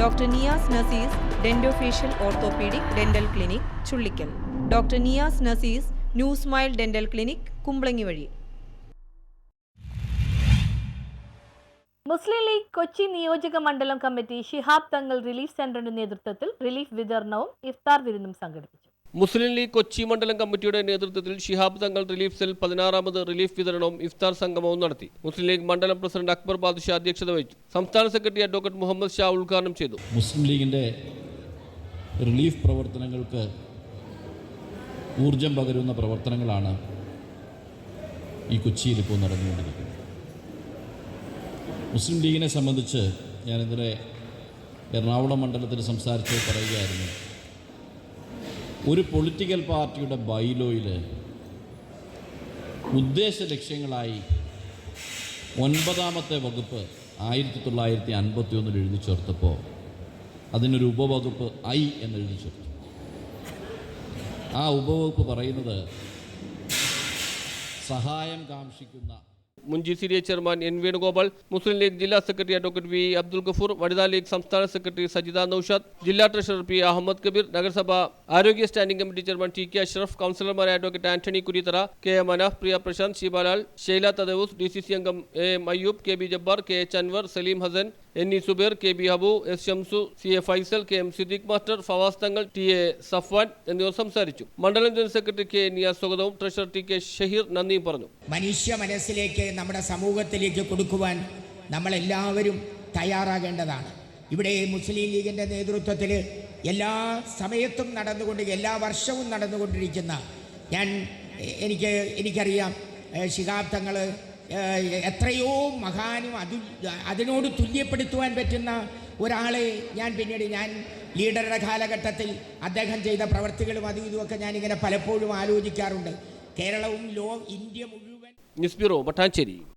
Doctor Niyas Nazeez dentofacial orthopaedic dental clinic Chullikkal. Doctor Niyas Nazeez new smile dental clinic Kumbalangi വഴി. മുസ്ലിം league Kochi നിയോജക മണ്ഡലം committee Shihab Thangal relief സെന്ററിന്റെ നേതൃത്വത്തിൽ relief വിതരണവും ഇഫ്താർ വിരുന്നും സംഘടിപ്പിച്ചു. മുസ്ലിം ലീഗ് കൊച്ചി മണ്ഡലം കമ്മിറ്റിയുടെ നേതൃത്വത്തിൽ Shihab Thangal relief cell പതിനാറാമത് relief വിതരണവും ഇഫ്താർ സംഗമവും നടത്തി. മുസ്ലിം ലീഗ് മണ്ഡലം പ്രസിഡന്റ് അക്ബർ ബാദുഷ അധ്യക്ഷത വഹിച്ചു. സംസ്ഥാന സെക്രട്ടറി അഡ്വക്കേറ്റ് മുഹമ്മദ് ഷാ ഉദ്ഘാടനം ചെയ്തു. മുസ്ലിം ലീഗിന്റെ റിലീഫ് പ്രവർത്തനങ്ങൾക്ക് ഊർജം പകരുന്ന പ്രവർത്തനങ്ങളാണ് ഈ കൊച്ചിയിൽ ഇപ്പോൾ നടന്നുകൊണ്ടിരിക്കുന്നത്. മുസ്ലിം ലീഗിനെ സംബന്ധിച്ച് ഞാൻ ഇന്നലെ എറണാകുളം മണ്ഡലത്തിൽ സംസാരിച്ച് പറയുകയായിരുന്നു. ഒരു പൊളിറ്റിക്കൽ പാർട്ടിയുടെ ബൈലോയിൽ ഉദ്ദേശ ലക്ഷ്യങ്ങളായി ഒൻപതാമത്തെ വകുപ്പ് ആയിരത്തി തൊള്ളായിരത്തി അൻപത്തി ഒന്നിൽ എഴുതി ചേർത്തപ്പോൾ അതിനൊരു ഉപവകുപ്പ് ഐ എന്ന് എഴുതി ചേർത്തു. ആ ഉപവകുപ്പ് പറയുന്നത് സഹായം കാക്ഷിക്കുന്ന മുൻ G C D A chairman N Venugopal Muslim League ജില്ലാ secretary advocate V Abdul Gafoor Vanitha League സംസ്ഥാന സെക്രട്ടറി സജിത നൌഷാദ് ജില്ലാ ട്രഷറർ പി അഹമ്മദ് കബീർ നഗരസഭ ആരോഗ്യ standing committee chairman T K Ashraf കൗൺസിലർമാരായ advocate Antony Kurithara K M Anaf Priya Prashanth Sivalal Sheila Thadeus D C C അംഗം A M Ayyub K B Jabbar K H Anwar Saleem Hassan N E Subair K B Habu S Shamsu C A Faisal K M Siddique master Fawas Thangal T A Safwan എന്നിവർ സംസാരിച്ചു. മണ്ഡലം general secretary K Niyas സ്വാഗതവും. Treasurer T K Shaheer നന്ദിയും പറഞ്ഞു. മനുഷ്യ മനസ്സിലേക്ക് നമ്മുടെ സമൂഹത്തിലേക്ക് കൊടുക്കുവാൻ നമ്മളെല്ലാവരും തയ്യാറാകേണ്ടതാണ്. ഇവിടെ മുസ്ലിം ലീഗിന്റെ നേതൃത്വത്തിൽ എല്ലാ സമയത്തും നടന്നുകൊണ്ട് എല്ലാ വർഷവും നടന്നുകൊണ്ടിരിക്കുന്ന ഞാൻ എനിക്ക് എനിക്കറിയാം ശിഖാബ്ദങ്ങൾ എത്രയോ മഹാനും അതു അതിനോട് തുല്യപ്പെടുത്തുവാൻ പറ്റുന്ന ഒരാളെ ഞാൻ പിന്നീട് ഞാൻ ലീഡറുടെ കാലഘട്ടത്തിൽ അദ്ദേഹം ചെയ്ത പ്രവർത്തികളും അതും ഇതുമൊക്കെ ഞാനിങ്ങനെ പലപ്പോഴും ആലോചിക്കാറുണ്ട്. കേരളവും ലോ ഇന്ത്യ മുഴുവൻ ന്യൂസ് ബ്യൂറോ മട്ടാഞ്ചേരി